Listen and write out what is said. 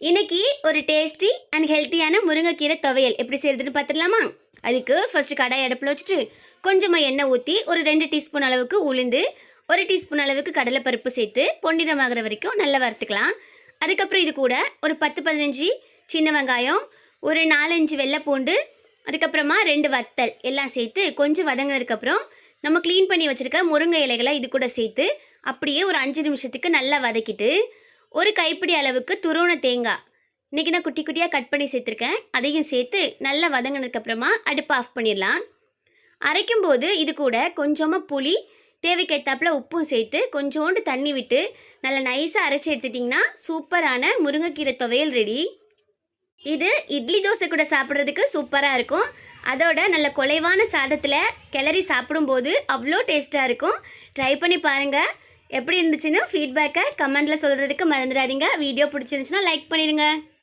இன்னைக்கு ஒரு tasty and ஹெல்த்தியான முருங்கைக்கீரை துவையல். எப்படி செய்யறதுன்னு பார்த்துடலாமா அதுக்கு ஃபர்ஸ்ட் கடாய் அடுப்பில் வச்சுட்டு கொஞ்சமாக எண்ணெய் ஊற்றி ஒரு ரெண்டு டீஸ்பூன் அளவுக்கு உளுந்து ஒரு டீஸ்பூன் அளவுக்கு கடலைப்பருப்பு சேர்த்து பொன்னிறமாகிற வரைக்கும் நல்லா வறுத்துக்கலாம். அதுக்கப்புறம் இது கூட ஒரு பத்து பதினஞ்சு சின்ன வெங்காயம் ஒரு நாலஞ்சு வெள்ளைப்பூண்டு அதுக்கப்புறமா ரெண்டு வத்தல் எல்லாம் சேர்த்து கொஞ்சம் வதங்கினதுக்கப்புறம் நம்ம க்ளீன் பண்ணி வச்சுருக்க முருங்கை இலைகளை இது கூட சேர்த்து அப்படியே ஒரு அஞ்சு நிமிஷத்துக்கு நல்லா வதக்கிட்டு ஒரு கைப்பிடி அளவுக்கு துருவன தேங்காய் இன்றைக்கி நான் குட்டி குட்டியாக கட் பண்ணி சேர்த்துருக்கேன். அதையும் சேர்த்து நல்லா வதங்கினதுக்கப்புறமா அடுப்பை ஆஃப் பண்ணிடலாம். அரைக்கும் போது இது கூட கொஞ்சமாக புளி தேவைக்கேற்றாப்புல உப்பும் சேர்த்து கொஞ்சோண்டு தண்ணி விட்டு நல்லா நைஸாக அரைச்சி எடுத்துட்டிங்கன்னா சூப்பரான முருங்கைக்கீரை துவையல் ரெடி இது இட்லி தோசை கூட சாப்பிட்றதுக்கு சூப்பராக இருக்கும். அதோட நல்ல குலைவான சாதத்தில் கிளறி சாப்பிடும்போது அவ்வளோ டேஸ்ட்டாக இருக்கும். ட்ரை பண்ணி பாருங்கள் எப்படி இருந்துச்சுன்னு ஃபீட்பேக்கை கமெண்ட்டில் சொல்கிறதுக்கு மறந்துடாதீங்க. வீடியோ பிடிச்சிருந்துச்சுன்னா லைக் பண்ணிடுங்க.